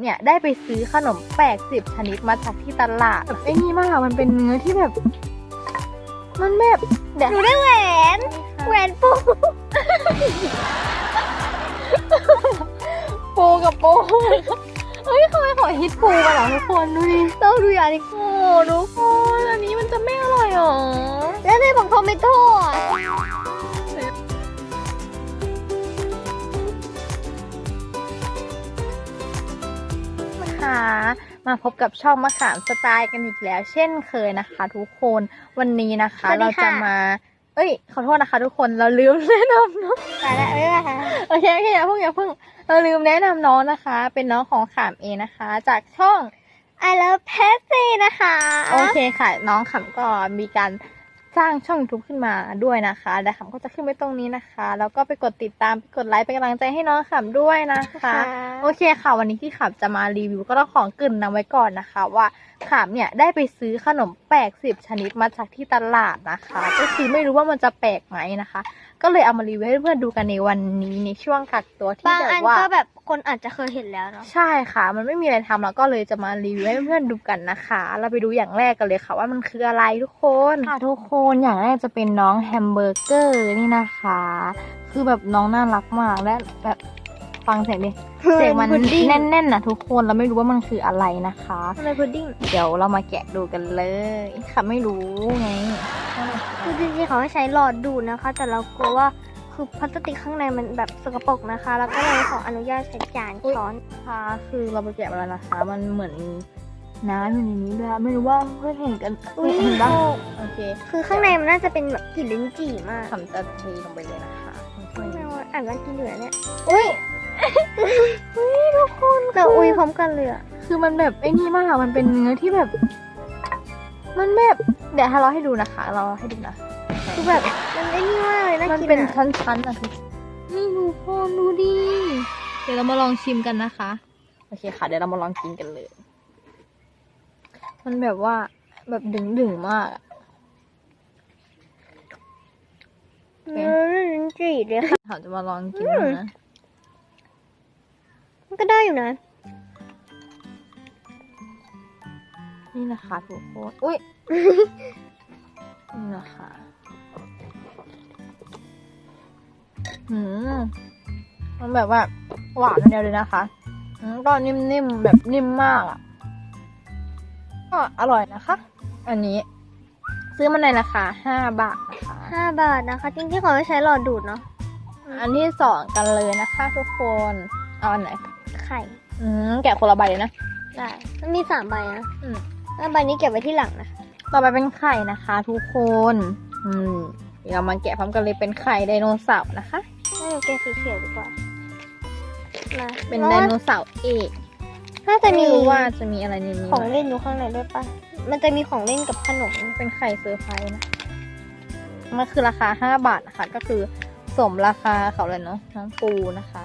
เนี่ยได้ไปซื้อขนมแปลกสิบชนิดมาจากที่ตลาดแบบไอ้นี่มากอะมันเป็นเนื้อที่แบบ มันแบบเดี๋ยวหนูได้แหวนแหวนปูปูกับปูเฮ้ยเขาไม่ขอฮิตปูกันเหรอทุกคนดูดิต้องดูอย่างนี้โอ้ทุกคนอันนี้มันจะไม่อร่อยหรอแล้วในของทอมเมโต้ อะค่ะมาพบกับช่องมะขามสไตล์กันอีกแล้ว เช่นเคยนะคะ ทุกคนวันนี้นะคะ เราจะมา เอ้ยขอโทษนะคะ ทุกคนเราลืมแนะนำน้องตายแล้วเอ้ยค่ะโอเคโอเคอย่าเพิ่งอย่าเพิ่งเราลืมแนะนำน้องนะคะ เป็นน้องของขามเองนะคะ จากช่อง I love p e p s y นะคะ โอเคค่ะ น้องขำก็มีการ สร้างช่อง YouTube ขึ้นมาด้วยนะคะและขำก็จะขึ้นไว้ตรงนี้นะคะ แล้วก็ไปกดติดตามไปกดไลค์เป็นกำลังใจให้น้องขำด้วยนะคะ โอเคค่ะ วันนี้ที่ขำจะมารีวิวก็ต้องของกลิ่นนำไว้ก่อนนะคะ ว่าขำเนี่ยได้ไปซื้อขนมแปลกสิบชนิดมาจากที่ตลาดนะคะ ก็คือไม่รู้ว่ามันจะแปลกไหมนะคะ ก็เลยเอามารีวิวให้เพื่อนๆดูกันในวันนี้ในช่วงกักตัวที่บางแบอันบว่า ก็แบบคนอาจจะเคยเห็นแล้วเนาะ ใช่ค่ะ มันไม่มีอะไรทำแล้วก็เลยจะมารีวิวให้เพื่อนๆดูกันนะคะ เราไปดูอย่างแรกกันเลยค่ะว่ามันคืออะไรทุกคน ค่ะทุกคนอย่างแรกจะเป็นน้องแฮมเบอร์เกอร์นี่นะคะ คือแบบน้องน่ารักมากและแบบ ฟังเสียงดิ เสียงมันพุดดิ้ง แน่นๆนะทุกคนเราไม่รู้ว่ามันคืออะไรนะคะ ทำไมพุดดิ้งเดี๋ยวเรามาแกะดูกันเลยค่ะไม่รู้ไง คือจริงๆเขาให้ใช้หลอดดูดนะคะ แต่เรากลัวว่าคือพลาสติกข้างในมันแบบสกปรกนะคะ แล้วก็เลยขออนุญาตใช้จานช้อนค่ะคือเราไปแกะมาแล้วนะคะ มันเหมือนน้ำอยู่ในนี้ด้วยไม่รู้ว่าเพื่อนเห็นกันอุ๊ยเห็นบ้างโอเคคือข้างในมันน่าจะเป็นแบบกลิ่นลิ้นจี่มากคำจะเทลงไปเลยนะคะไม่ว่าอ่านว่ากินเหลือเนี่ยอุ้ย ทุกคนเราอุ้ยพร้อมกันเลยอะคือมันแบบไอ้นี่มากอะมันเป็นเนื้อที่แบบ มันแบบเดี๋ยวถ้าเราให้ดูนะคะ เราให้ดูนะคือแบบมันไอ้นี่มากเลยน่ามันกินเป็นอะชั้นๆอะทุกนี่ดูโคนดูดิ เดี๋ยวเรามาลองชิมกันนะคะ โอเคค่ะ เดี๋ยวเรามาลองกินกันเลย มันแบบว่าแบบดึงๆมากอะเนื้อลิ้นจี่เลยค่ะเขาจะมาลองกินดูนะ มันก็ได้อยู่นะ นี่นะคะทุกคนอุ้ย นี่นะคะอืมมันแบบว่า หวานอย่างเดียวเลยนะคะอืมก็นิ่มๆ แบบนิ่มมากอะ ก็อร่อยนะคะ อันนี้ ซื้อมาในราคาห้าบาทนะคะห้าบาทนะคะ จริงๆเขาให้ใช้หลอดดูดเนาะ อันที่สองกันเลยนะคะทุกคน เอาอันไหน ไข่ อืมแกะคนละใบเลยนะ ได้มันมีสามใบนะอืม แล้วใบนี้เก็บไว้ที่หลังนะคะต่อไปเป็นไข่นะคะ ทุกคน อืม เดี๋ยวเรามาแกะพร้อมกันเลยเป็นไข่ไดโนเสาร์นะคะ ให้หนูแกะสีเขียวดีกว่ามาเป็นไดโนเสาร์เอกน่าจะมีไม่รู้ว่าจะมีอะไรในนี้ของไหมเล่นอยู่ข้างในด้วยปะมันจะมีของเล่นกับขนม เป็นไข่เซอร์ไพรส์นะ มันคือราคาห้าบาทนะคะ ก็คือสมราคาเขาเลยเนาะน้องปูนะคะ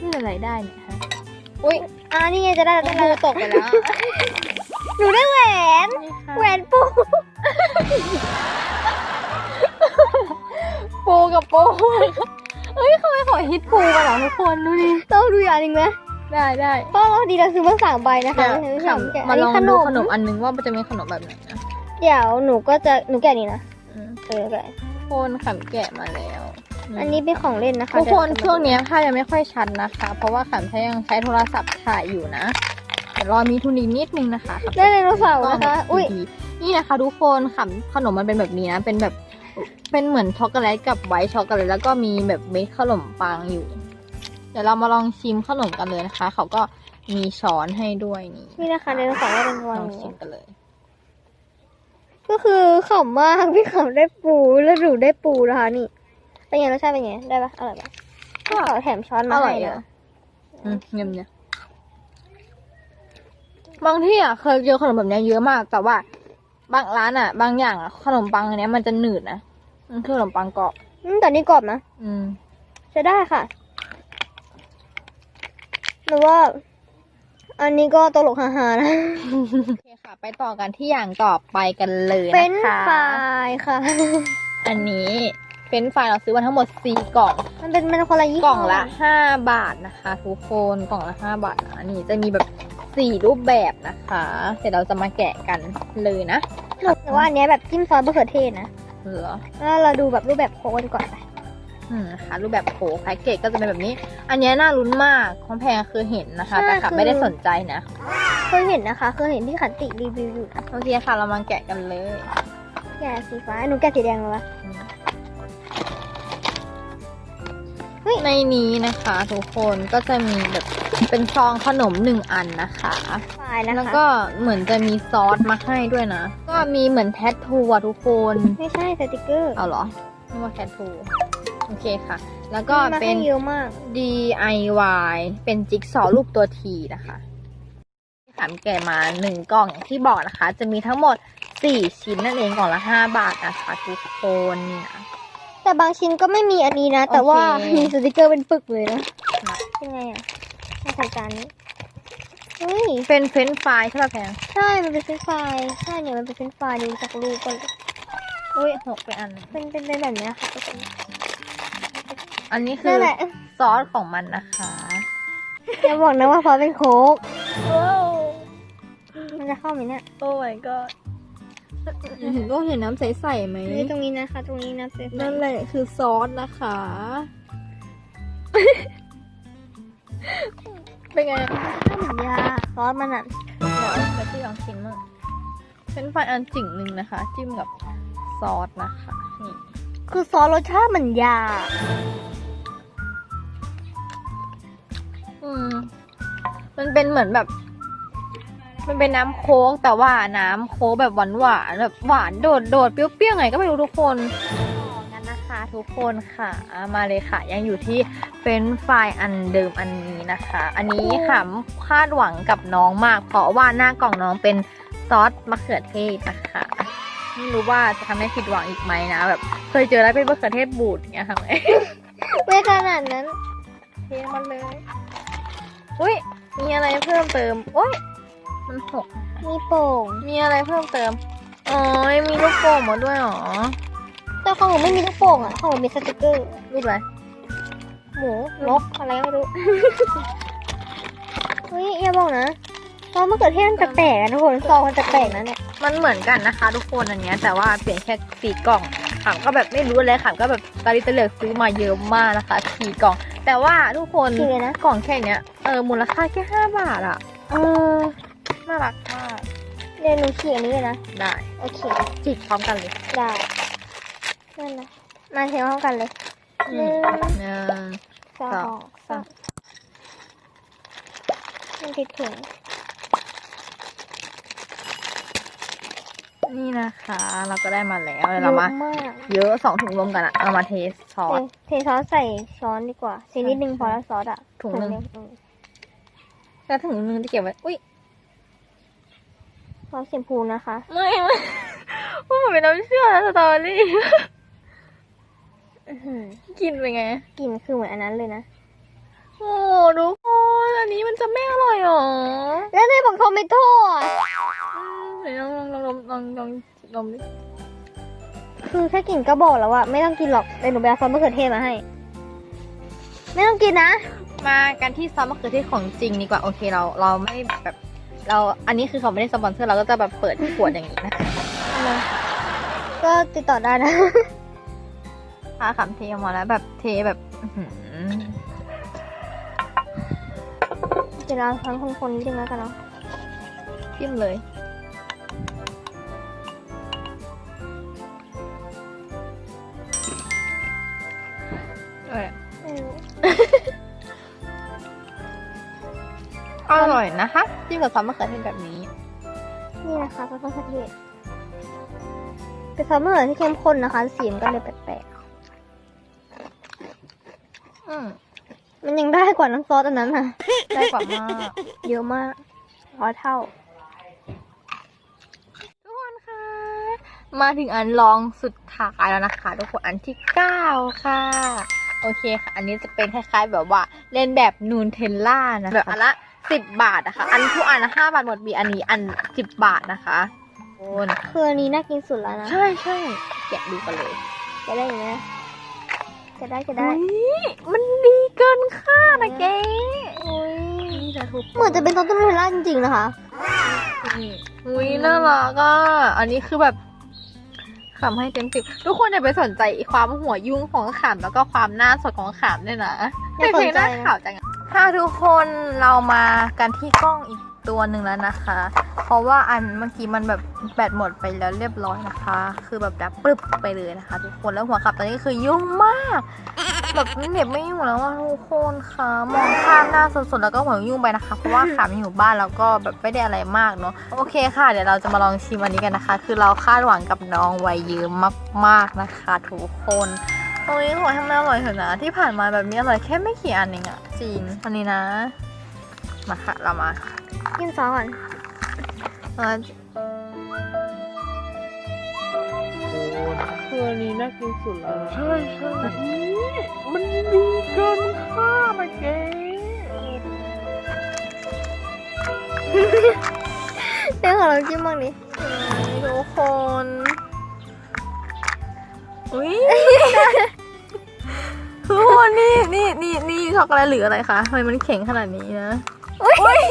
นี่อะไรได้เนี่ยฮะ อุ้ยอ่านี่ไงจะได้น้ได้องแล้ปูวตกไปแล้ว หนูได้แหวนนี่ค่ะแหวนปู ปูกับปูเอ้ยเขาไม่ขอฮิตปูกันเหรอทุกคนดูดิต้องดูอย่างหนึ่งไหมได้ได้เพราะว่าดีเราซื้อมาสามใบนะคะเดี๋ยวให้ค่ะหนูแกะมาลองนดูนี้ขนมอันนึงว่ามันจะมีขนมแบบไหนนะ เดี๋ยวหนูก็จะหนูแกะนี่นะ อืมเออแกะ โคนขำแกะมาแล้ว อันนี้เป็นของเล่นนะคะทุกคนเดี๋ยช่วงเนี้ยภาพยังไม่ค่อยชัดนะคะ เพราะว่าขำใช้ยังใช้โทรศัพท์ถ่ายอยู่นะเดี๋ยวรอมีทุนอีกนิดนึงนะคะขำได้ไดโนเสาร์ก็นะคะ อุ้ยดีๆนี่นะคะทุกคนขำขนมมันเป็นแบบนี้นะ เป็นแบบเป็นเหมือนช็อกโกแลตกับไวท์ช็อกโกแลตแล้วก็มีแบบเม็ดขนมปังอยู่ เดี๋ยวเรามาลองชิมขนมกันเลยนะคะ เขาก็มีช้อนให้ด้วยนี่นี่นะคะไดโนเสาร์ก็เป็นลวางองอยู่ชิมกันเลย ก็คือขำมากพี่ขำได้ปูแล้วหนูได้ปูนะคะนี่ เป็นไงรสชาติเป็นไงได้ปะอร่อยปะพี่ขอแถมช้อนอมาร่อยให้อะนะ อืมเงียบเนี่ยบางที่อะเคยเจอขนมแบบเนี้ยเยอะมาก แต่ว่า บางร้านอะ บางอย่างอะขนมปังอันเนี้ยมันจะหนืดนะมันคือขนมปังกรอบอืมแต่นี่กรอบนะอืม ใช้ได้ค่ะหรือว่า อันนี้ก็ตลกฮาๆนะโอเคค่ะ ไปต่อกันที่อย่างต่อไปกันเลยเป็นนะคะไฟรายค่ะ อันนี้ เฟรนช์ฟรายเราซื้อมาทั้งหมดสี่กล่อง มันเป็นมันคนละยี่กห้อล่องละห้าบาทนะคะ ทุกคนกล่องละห้าบาทนะนี่จะมีแบบสี่รูปแบบนะคะ เดี๋ยวเราจะมาแกะกันเลยนะแต่ว่าอันเนี้ยแบบจิ้มซอสมะเขือเทศนะเหลือแล้วเราดูแบบรูปแบบโค้ดก่อนไปอืมนะคะรูปแบบโผแพ็กเกจก็จะเป็นแบบนี้ อันเนี้ยน่าลุ้นมากของแพงคือเห็นนะคะ แต่ค่ะไม่ได้สนใจนะเคยเห็นนะคะเคยเห็นที่ขันติรีวิวอยู่นะโอเคค่ะเรามาแกะกันเลย แกะสีฟ้าหนูแกะสีแดงเลยวะ ในนี้นะคะทุกคนก็จะมีแบบเป็นซองขนมหนึ่งอันนะคะฝายนะคะ แล้วก็เหมือนจะมีซอสมาให้ด้วยนะ ก็มีเหมือนแทททูอะทุกคน ไม่ใช่สติกเกอร์เอาเหรอไม่ว่าแทททูโอเคค่ะ แล้วก็มาเป็ให้นเยอะมาก DIY เป็นจิ๊กซอว์รูปตัวทีนะคะถามแกะมาหนึ่งกล่องอย่างที่บอกนะคะ จะมีทั้งหมดสี่ชิ้นนั่นเองกล่องละห้าบาทนะคะทุกคนนี่นะ แต่บางชิ้นก็ไม่มีอันนี้นะ แต่ว่าโอเคมีสติกเกอร์เป็นปึกเลยนะนะเป็นไงอะมาใส่จานนี้เฮ้ยเป็นเฟรนช์ฟรายใช่ป่ะแพงใช่ มันเป็นเฟรนช์ฟรายใช่เนี่ยมันเป็นเฟรนช์ฟรายดูจากรูปก่อนเลยอุ้ยหกไปอันหนึ่งเป็นเป็นเป็นแบบเนี้ยค่ะทุกคนอันนี้คืนั่อนแหละซอสของมันนะคะอย่าบอกนะว่าเพราะเป็นโค้กมันจะเข้าไหมเนี่ยโอ้ my god เห็นก็เห็นน้ำใสๆไหมนี่ตรงนี้นะคะ ตรงนี้นะเซฟนั่นแหละคือซอสนะคะ เป็นไงข้าวเหมือนยาซอสมันอะเดี๋ยวเดี๋ยวพี่ลองชิมมั่งเป็นไฟรายอันจิ๋งหนึ่งนะคะ จิ้มกับซอสนะคะนี่คือซอสรสชาติเหมือนยา อืม มันเป็นเหมือนแบบ มันเป็นน้ำโค้กแต่ว่าน้ำโค้กแบบหวานหวานๆแบบหวานโดดโดดๆเปรี้ยวๆไงก็ไม่รู้ทุกคนงั้นนะคะทุกคนค่ะมาเลยค่ะ ยังอยู่ที่เฟรนช์ฟรายอันเดิมอันนี้นะคะ อันนี้ค่ะคาดหวังกับน้องมาก เพราะว่าหน้ากล่องน้องเป็นซอสมะเขือเทศนะคะไม่รู้ว่าจะทำให้ผิดหวังอีกไหมนะแบบเคยเจอแล้วเป็นมะเขือเทศบูดอย่างเงี้ยทำไงไม่ขนาดนั้นเทมันเลยอุ้ยมีอะไรเพิ่มเติมโอ้ย มันหกมีโป่ง มีอะไรเพิ่มเติมอ๋อมีลูกโป่งมาด้วยเหรอแต่ของหนูไม่มีลูกโป่งอะของหนูมีสติกเกอร์รูปอะไรหมูนกอะไรก็ไม่รู้เฮ้ยอย่าบอกนะซอสมะเขือเทศมันแปลกๆนะทุกคนซองมันแปลกๆนะเนี่ยมันเหมือนกันนะคะ ทุกคนอันเนี้ย แต่ว่าเปลี่ยนแค่สีกล่องขำก็แบบไม่รู้เลยขำก็แบบตาลิตะเหลือกซื้อมาเยอะมากนะคะสี่กล่อง แต่ว่าทุกคนกี่เลยนะกล่องแค่เนี้ยเออมูลค่าแค่ห้าบาทอะเออ น่ารักมากเดี๋ยวหนูเขียนนี้เลยนะ ได้ โอเค จิกพร้อมกันเลยได้นั่นนะมาเทพร้อมกันเลยอืมหนึ่งสองสองสามมันติดถุงนี่นะคะ เราก็ได้มาแล้วเดี๋ยวเรามา เยอะมากเยอะสองถุงรวมกันอะเอามาเทซอส เทซอสใส่ช้อนดีกว่าใส่นิดนึงใช่พอแล้วซอสอะถุงหนึ่ง เดียวอืมแล้วถุงนึงจะเก็บไว้ อุ้ย ซอสสีชมพูนะคะ ไม่ไม่ว่ามันเป็นน้ำเชื่อมนะสตรอเบอรี่อื้อหือกินเป็นไงกลิ่นคือเหมือนอันนั้นเลยนะ โอ้ทุกคนอันนี้มันจะไม่อร่อยหรอ แล้วได้บอกโทเมโต้อะอืมเดี๋ยวลองลองลองลองลองลองดิคือแค่กลิ่นก็บอกแล้วว่าไม่ต้องกินหรอกเดี๋ยวหนูไปเอาซอสมะเขือเทศมาให้ ไม่ต้องกินนะ มากันที่ซอสมะเขือเทศของจริงดีกว่าโอเคเราเราไม่แบบ เราอันนี้คือเขาไม่ได้สปอนเซอร์เราก็จะแบบเปิดขวดอย่างนี้นะคะก็ติดต่อได้นะพาขำเทออกมาแล้วแบบเทแบบอื้อหือเดี๋ยวเราทั้งคนๆนิดนึงแล้วกันเนาะจิ้มเลย อร่อยนะคะจิ้มกับซอสมะเขือเทศแบบนี้ นี่นะคะซอสมะเขือเทศเป็นซอสมะเขือที่เข้มข้นนะคะ สีมันก็เลยแปลกอืมๆมันยังได้กว่าน้ำซอสอันนั้นนะได้กว่ามาก เยอะมากร้อยเท่า ทุกคนคะมาถึงอันลองสุดท้ายแล้วนะคะ ทุกคนอันที่เก้าค่ะ โอเคค่ะ อันนี้จะเป็นคล้ายๆ แบบว่าเล่นแบบนูนเทลล่านะแบบอันละ สิบบาทนะคะ อันทุกอันห้าบาทหมดมีอันนี้อันสิบบาทนะคะโอนคืออันนี้น่ากินสุดแล้วนะ ใช่ใช่แกะดูกันเลย จะได้อย่างนี้นะจะได้จะได้อุ๊ยมันดีเกินค่านะเก๊อุ้ยนี่จะทุบเหมือนจะเป็นต้นต้นเทล่าจริงๆนะคะอุ้ยน่ารักอะอันนี้คือแบบขำให้เต็มสิบทุกคนอย่าไปสนใจความหัวยุ่งของขำแล้วก็ความหน้าสดของขำด้วยนะอย่าเพลงหน้าสนใจนะข่าวจัง อะค่ะทุกคนเรามากันที่กล้องอีกตัวหนึ่งแล้วนะคะ เพราะว่าอันเมื่อกี้มันแบบแบตหมดไปแล้วเรียบร้อยนะคะ คือแบบดับปึ๊บไปเลยนะคะ ทุกคนแล้วหัวขับตอนนี้คือยุ่งมาก แบบเน็ตไม่อยู่แล้วว่าทุกคนค่ะมองข้ามหน้าสดๆแล้วก็หัวยุ่งไปนะคะ เพราะว่าขาไม่อยู่บ้านแล้วก็แบบไม่ได้อะไรมากเนาะโอเคค่ะ เดี๋ยวเราจะมาลองชิมอันนี้กันนะคะ คือเราคาดหวังกับน้องไวยยืมมากๆนะคะ ทุกคน ตรงนี้ขอให้มันอร่อยเถอะนะ ที่ผ่านมาแบบนี้อร่อยแค่ไม่กี่อันเองอะจริงอันนี้นะ มาค่ะ เรามากินซอสก่อนอ่าคืออันนี้น่ากินสุดแล้วใช่ใช่มันดีเกินค่าไปเก๊เดี๋ยวขอลองจิ้มบ้างดิทุกคน อุ้ยทุกคนนี่นี่นี่นี่ช็อกโกแลตหรืออะไรคะทำไมมันแข็งขนาดนี้นะอุ้ย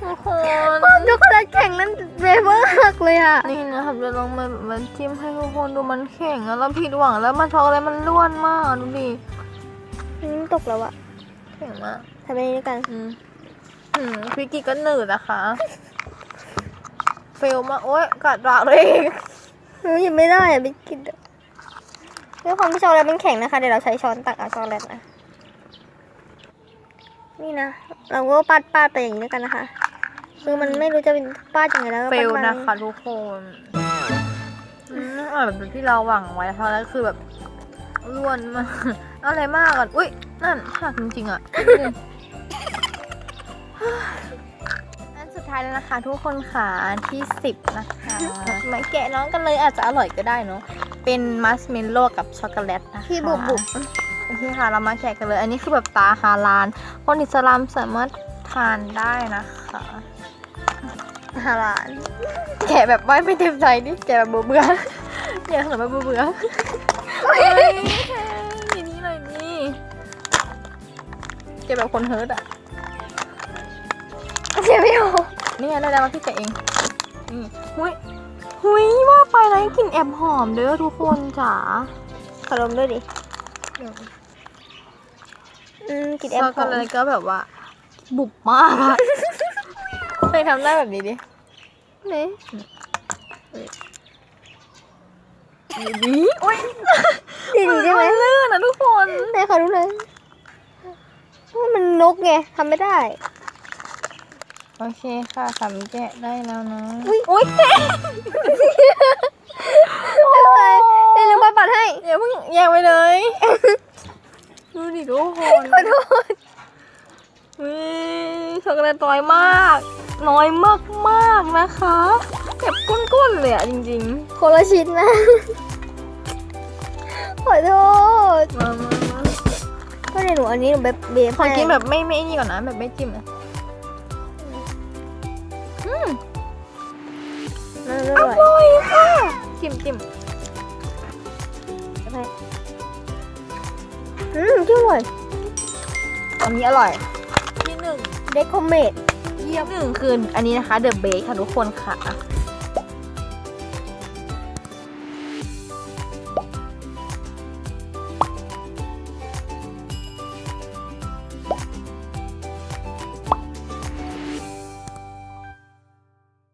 ทุกคนช็อกโกแลตแข็งนั่นเวเวอร์หักเลยอะนี่นะครับจะลองมามันจิ้มให้ทุกคนดูมันแข็งอะแล้วผิดหวังแล้วมันช็อกโกแลตมันล้วนมากดูดิอืมตกแล้วอะแข็งมากทำไปนี้ด้วยกันอืมอืมพริกกี้ก็หนืดนะคะเฟลมากโอ๊ยกัดปากเลยหนูหยิบไม่ได้อะไม่กินอะด้วยความที่ช็อกโกแลตมันแข็งนะคะ เดี๋ยวเราใช้ช้อนตักเอาช็อกโกแลตนะ นี่นะ เราก็ปาดปาดๆไปอย่างนี้แล้วกันนะคะ คือมันไม่รู้จะเป็นปาดยังไงแล้วก็เฟลปาดๆนะคะทุกคนอืมอร่อยแบบที่เราหวังไว้นะคะแล้วคือแบบล้วนมากอะไรมากอะอุ้ยนั่นหักจริงๆอะอันสุด ท้ายแล้วนะคะ ทุกคนค่ะอันที่สิบนะคะมาแกะน้องกันเลยอาจจะอร่อยก็ได้เนาะเป็นมัสเมลโล่กับช็อกโกแลตนะคะที่บุบบุบโอเคค่ะเรามาแกะกันเลย อันนี้คือแบบตาฮาลานคนอิสลามสามารถทานได้นะคะฮาลาลแกะแบบไม่ไม่เต็มใจนี่แกะแบบเบื่อเบื่อๆแกะขนมแบบเบื่อเบื่อๆเฮ้ยทีนี้เลยนี่แกะแบบคนเฮิร์ตอะเจ็บไม่ออก นี่ไงได้แล้วมาพี่แกะเองนี่หุยหุยว่าไปนะกลิ่นแอบหอมเด้อทุกคนจ๋าขอดมด้วยดิอืมกลินแอปช็อกหโกอมแลตก็แบบว่า บุบมากอะเคยทำได้แบบนี้ดิไหนดีโอ๊ยดีดีใช่ไหมนลื่นนะทุกคนไหนขอดูเลยว่ามันนกไงทำไม่ได้ โอเคค่ะสามแกะได้แล้วนะ อุ๊ยอุ้ยไม่เป็นไรเดี๋ยวลืมไปปัดให้อย่าเพิ่งแยกไปเลย ดูดิทุกคนขอโทษวิช็อกโกแลตน้อยมาก น้อยมากมากๆนะคะแบบก้นๆเลยอะจริงคนละชิ้นนะขอโทษๆมามามาก็เดี๋ยวหนูอันนี้หนูแบบเบฟขอกินให้แบบไม่ไม่นี่ก่อนนะแบบไม่จิ้มนะ อืมมันออร่อยร่อยค่ะจิ้มจิ้มอืมชื่ออร่อยอันนี้อร่อยที่หนึ่งเดคอมเมดเยี่ยมหนึ่งคืออันนี้นะคะเดอะเบคค่ะทุกคนค่ะ